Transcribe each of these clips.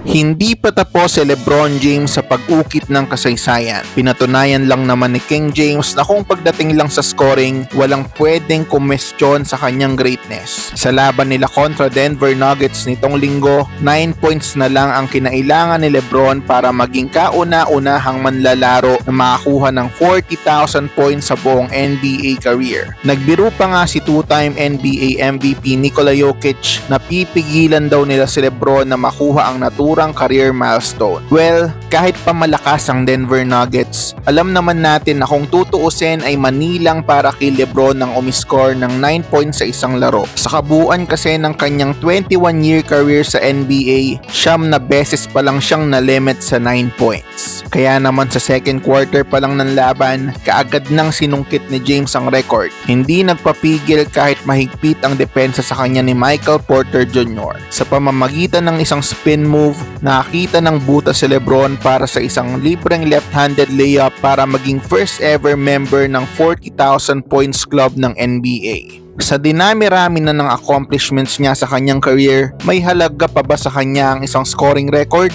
Hindi pa tapos si Lebron James sa pag-ukit ng kasaysayan. Pinatunayan lang naman ni King James na kung pagdating lang sa scoring, walang pwedeng kumestyon sa kanyang greatness. Sa laban nila kontra Denver Nuggets nitong linggo, 9 points na lang ang kinailangan ni Lebron para maging kauna-unahang manlalaro na makakuha ng 40,000 points sa buong NBA career. Nagbiro pa nga si two-time NBA MVP Nikola Jokic na pipigilan daw nila si Lebron na makuha ang naturang career milestone. Well, kahit pa malakas ang Denver Nuggets, alam naman natin na kung tutuusin ay manilang para kay Lebron nang umiscore ng 9 points sa isang laro. Sa kabuuan kasi ng kanyang 21-year career sa NBA, siyam na beses pa lang siyang na-limit sa 9 points. Kaya naman sa second quarter pa lang ng laban, kaagad nang sinungkit ni James ang record. Hindi nagpapigil kahit mahigpit ang depensa sa kanya ni Michael Porter Jr. Sa pamamagitan ng isang spin move, nakakita ng buta si Lebron para sa isang libreng left-handed layup para maging first ever member ng 40,000 points club ng NBA. Sa dinami-rami na ng accomplishments niya sa kanyang career, may halaga pa ba sa kanya ang isang scoring record?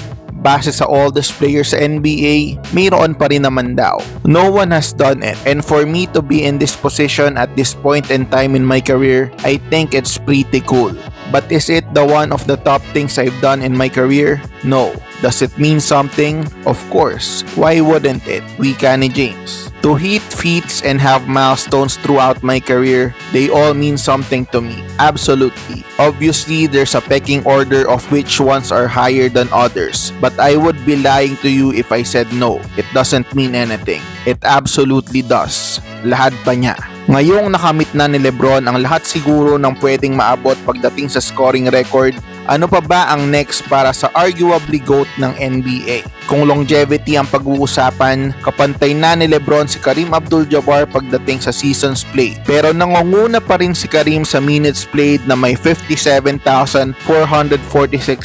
base sa oldest players sa NBA, mayroon pa rin naman daw. No one has done it and for me to be in this position at this point in time in my career, I think it's pretty cool. But is it the one of the top things I've done in my career? No. Does it mean something? Of course. Why wouldn't it? Wika ni James. To hit feats and have milestones throughout my career, they all mean something to me. Absolutely. Obviously, there's a pecking order of which ones are higher than others. But I would be lying to you if I said no. It doesn't mean anything. It absolutely does. Lahat pa niya. Ngayong nakamit na ni Lebron ang lahat siguro ng pwedeng maabot pagdating sa scoring record, ano pa ba ang next para sa arguably GOAT ng NBA? Kung longevity ang pag-uusapan, kapantay na ni Lebron si Karim Abdul-Jabbar pagdating sa seasons play. Pero nangunguna pa rin si Karim sa minutes played na may 57,446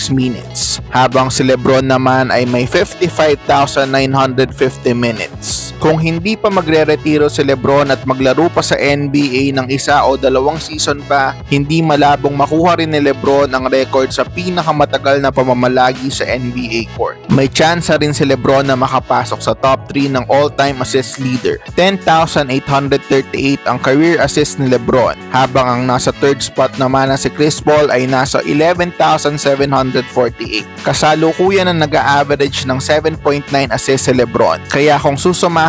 minutes, habang si Lebron naman ay may 55,950 minutes. Kung hindi pa magre-retiro si Lebron at maglaro pa sa NBA ng isa o dalawang season pa, hindi malabong makuha rin ni Lebron ang record sa pinakamatagal na pamamalagi sa NBA court. May chance rin si Lebron na makapasok sa top 3 ng all-time assist leader. 10,838 ang career assist ni Lebron, habang ang nasa third spot naman na si Chris Paul ay nasa 11,748. Kasalukuyan na nag-average ng 7.9 assist si Lebron. Kaya kung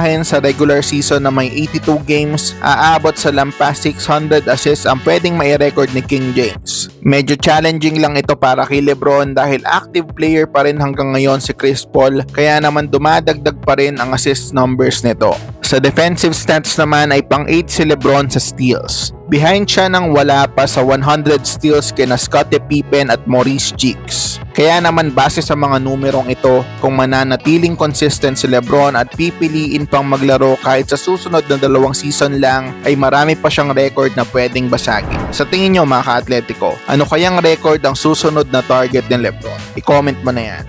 susumahin sa regular season na may 82 games, aabot sa lampas 600 assists ang pwedeng may record ni King James. Medyo challenging lang ito para kay Lebron dahil active player pa rin hanggang ngayon si Chris Paul kaya naman dumadagdag pa rin ang assist numbers nito. Sa defensive stats naman ay pang 8 si Lebron sa steals. Behind siya nang wala pa sa 100 steals kina Scottie Pippen at Maurice Cheeks. Kaya naman base sa mga numerong ito, kung mananatiling consistent si Lebron at pipiliin pang maglaro kahit sa susunod na dalawang season lang, ay marami pa siyang record na pwedeng basagin. Sa tingin nyo mga ka-atletico, ano kayang record ang susunod na target ni Lebron? I-comment mo na yan.